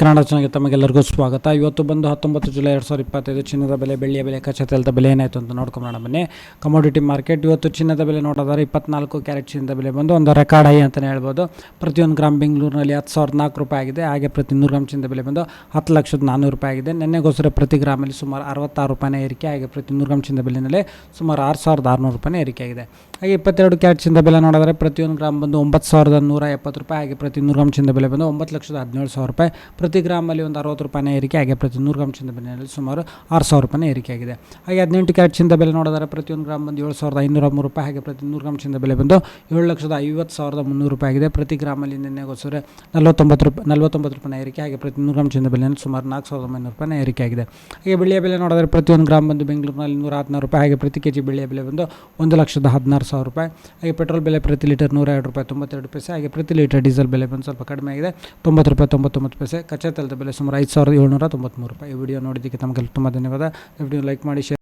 ಕನ್ನಡ ಚೆನ್ನಾಗಿ ತಮಗೆಲ್ಲರಿಗೂ ಸ್ವಾಗತ. ಇವತ್ತು ಬಂದು ಹತ್ತೊಂಬತ್ತು ಜುಲೈ ಎರಡು ಸಾವಿರದ ಇಪ್ಪತ್ತೈದು, ಚಿನ್ನದ ಬೆಲೆ, ಬೆಳ್ಳಿಯ ಬೆಲೆ ಕಚ್ಚಾ ತೈಲದ ಬೆಲೆ ಏನಾಯಿತು ಅಂತ ನೋಡ್ಕೊಂಬೋಣ ಬನ್ನಿ. ಕಮೋಡಿಟಿ ಮಾರ್ಕೆಟ್ ಇವತ್ತು ಚಿನ್ನದ ಬೆಲೆ ನೋಡೋದಾದ್ರೆ ಇಪ್ಪತ್ನಾಲ್ಕು ಕ್ಯಾರೆಟ್ ಚಿನ್ನದ ಬೆಲೆ ಬಂದು ಒಂದು ರೆಕಾರ್ಡ್ ಹೈ ಅಂತಲೇ ಹೇಳ್ಬೋದು. ಪ್ರತಿಯೊಂದು ಗ್ರಾಮ್ ಬೆಂಗಳೂರಿನಲ್ಲಿ ಹತ್ತು ಸಾವಿರದ ನಾಲ್ಕು ರೂಪಾಯಿ ಆಗಿದೆ. ಹಾಗೆ ಪ್ರತಿ ನೂರು ಗ್ರಾಮ್ ಚಿನ್ನದ ಬೆಲೆ ಬಂದು ಹತ್ತು ಲಕ್ಷದ ನಾನ್ನೂರು ರೂಪಾಯಿ ಆಗಿದೆ. ನೆನ್ನೆಗೋಸ್ಕರ ಪ್ರತಿ ಗ್ರಾಮಲ್ಲಿ ಸುಮಾರು ಅರವತ್ತಾರು ರೂಪಾಯಿ ಏರಿಕೆ ಹಾಗೆ ಪ್ರತಿ ನೂರು ಗ್ರಾಮ್ ಚಿನ್ನದ ಬೆಲೆಯಲ್ಲಿ ಸುಮಾರು ಆರು ಸಾವಿರದ ಆರುನೂರು ರೂಪಾಯಿನೇ ಏರಿಕೆ ಆಗಿದೆ. ಹಾಗೆ ಇಪ್ಪತ್ತೆರಡು ಕ್ಯಾರೆಟ್ ಚಿನ್ನದ ಬೆಲೆ ನೋಡಿದ್ರೆ ಪ್ರತಿಯೊಂದು ಗ್ರಾಮ್ ಬಂದು ಒಂಬತ್ತು ಸಾವಿರದ ನೂರ ಎಪ್ಪತ್ತು ರೂಪಾಯಿ ಹಾಗೆ ಪ್ರತಿ ನೂರು ಗ್ರಾಮ್ ಚಿನ್ನದ ಬೆಲೆ ಬಂದು ಒಂಬತ್ತು ಲಕ್ಷದ ಹದಿನೇಳು ಸಾವಿರ ರೂಪಾಯಿ. ಪ್ರತಿ ಗ್ರಾಮಲ್ಲಿ ಒಂದು ಅರವತ್ತು ರೂಪಾಯಿನ ಏರಿಕೆ ಹಾಗೆ ಪ್ರತಿ ನೂರು ಗ್ರಾಮ ಚಿನ್ನದ ಬೆಲೆಯಲ್ಲಿ ಸುಮಾರು ಆರು ಸಾವಿರ ರೂಪಾಯಿನ ಏರಿಕೆ ಆಗಿದೆ. ಹಾಗೆ ಹದಿನೆಂಟು ಕ್ಯಾರೆಟ್ ಚಿನ್ನದ ಬೆಲೆ ನೋಡಿದ್ರೆ ಪ್ರತಿಯೊಂದು ಗ್ರಾಮ್ ಬಂದು ಏಳು ಸಾವಿರದ ಐನೂರ ಮೂರು ರೂಪಾಯಿ ಹಾಗೆ ಪ್ರತಿ ನೂರು ಗ್ರಾಮ ಚಿನ್ನದ ಬೆಲೆ ಬಂದು ಏಳು ಲಕ್ಷದ ಐವತ್ತು ಸಾವಿರದ ಮುನ್ನೂರು ರೂಪಾಯಿ ಆಗಿದೆ. ಪ್ರತಿ ಗ್ರಾಮಲ್ಲಿ ನಿನ್ನೆಗೋಸ್ಕರ ನಲವತ್ತೊಂಬತ್ತು ರೂಪಾಯಿ ನಲವತ್ತೊಂಬತ್ತು ರೂಪಾಯಿನ ಏರಿಕೆ ಹಾಗೆ ಪ್ರತಿ ನೂರು ಗ್ರಾಮ ಚಿನ್ನದ ಬೆಲೆಯಲ್ಲಿ ಸುಮಾರು ನಾಲ್ಕು ಸಾವಿರದ ಒಂಬೈನೂರು ರೂಪಾಯಿನ ಏರಿಕೆ ಆಗಿದೆ. ಹಾಗೆ ಬೆಳೆಯ ಬೆಲೆ ನೋಡಿದ್ರೆ ಪ್ರತಿಯೊಂದು ಗ್ರಾಮ ಬಂದು ಬೆಂಗಳೂರಿನಲ್ಲಿ ನೂರ ಹದಿನಾರು ರೂಪಾಯಿ ಹಾಗೆ ಪ್ರತಿ ಕೆ ಜಿ ಬೆಳ್ಳಿಯ ಬೆಲೆ ಬಂದು ಒಂದು ಲಕ್ಷದ ಹದಿನಾರು ಸಾವಿರ ರೂಪಾಯಿ. ಹಾಗೆ ಪೆಟ್ರೋಲ್ ಬೆಲೆ ಪ್ರತಿ ಲೀಟರ್ ನೂರ ಎರಡು ರೂಪಾಯಿ ತೊಂಬತ್ತೆರಡು ಪೈಸೆ ಹಾಗೆ ಪ್ರತಿ ಲೀಟರ್ ಡೀಸೆಲ್ ಬೆಲೆ ಬಂದು ಸ್ವಲ್ಪ ಕಡಿಮೆ ಆಗಿದೆ. ತೊಂಬತ್ತು ರೂಪಾಯಿ ತೊಂಬತ್ತೊಂಬತ್ತು ಪೈಸೆ. ಕಚ್ಚಾ ತೈಲದ ಬೆಲೆ ಸುಮಾರು ಐದು ಸಾವಿರದ ಏಳ್ನೂರ ತೊಂಬತ್ತ್ಮೂರು ರೂಪಾಯಿ. ಈ ವಿಡಿಯೋ ನೋಡಿದ್ದಕ್ಕೆ ತಮಗೆಲ್ಲ ತುಂಬ ಧನ್ಯವಾದ. ವಿಡಿಯೋ ಲೈಕ್ ಮಾಡಿ ಶೇರ್